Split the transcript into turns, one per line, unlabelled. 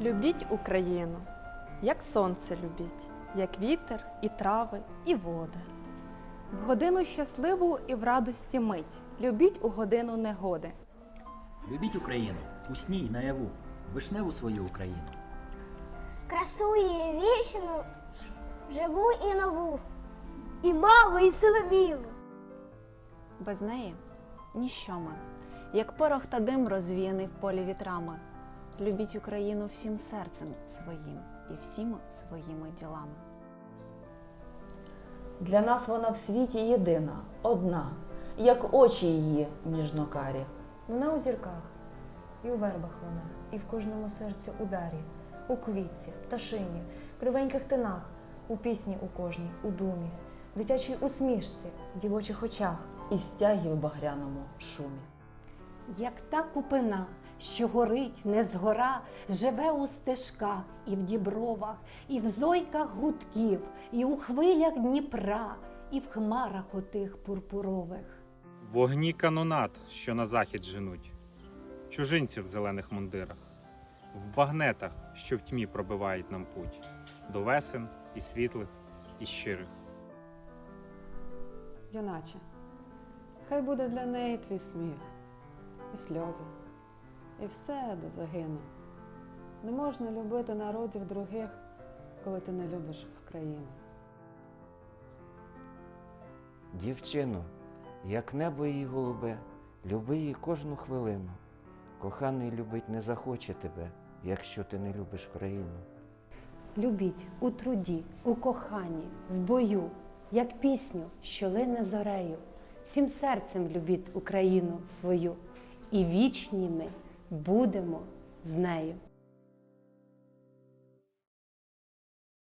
Любіть Україну, як сонце любіть, як вітер і трави, і води.
В годину щасливу і в радості мить. Любіть у годину негоди.
Любіть Україну, у сні й наяву, вишневу свою Україну.
красу її вічну, живу і нову, і маву, і соловію.
Без неї ніщо ми, як порох та дим розвіяний в полі вітрами. Любіть Україну всім серцем своїм і всіма своїми ділами.
Для нас вона в світі єдина, одна, як очі її ніжнокарі.
Вона у зірках, і у вербах вона, і в кожному серці ударі, у квітці, пташині, кривеньких тинах, у пісні у кожній, у думі, дитячій усмішці, дівочих очах.
І стяги в багряному шумі.
як та купина, що горить не згора, живе у стежках і в дібровах, і в зойках гудків, і у хвилях Дніпра, і в хмарах отих пурпурових.
Вогні канонат, що на захід женуть, чужинці в зелених мундирах, в багнетах, що в тьмі пробивають нам путь, до весен і світлих, і щирих.
Юначе, хай буде для неї твій сміх, і сльози, і все до загину. Не можна любити народів других, коли ти не любиш в країну.
Дівчино, як небо її голубе, люби її кожну хвилину. Коханий любить не захоче тебе, якщо ти не любиш країну.
Любіть у труді, у коханні, в бою, як пісню, що лине зорею. Всім серцем любіть Україну свою, і вічні ми будемо з нею.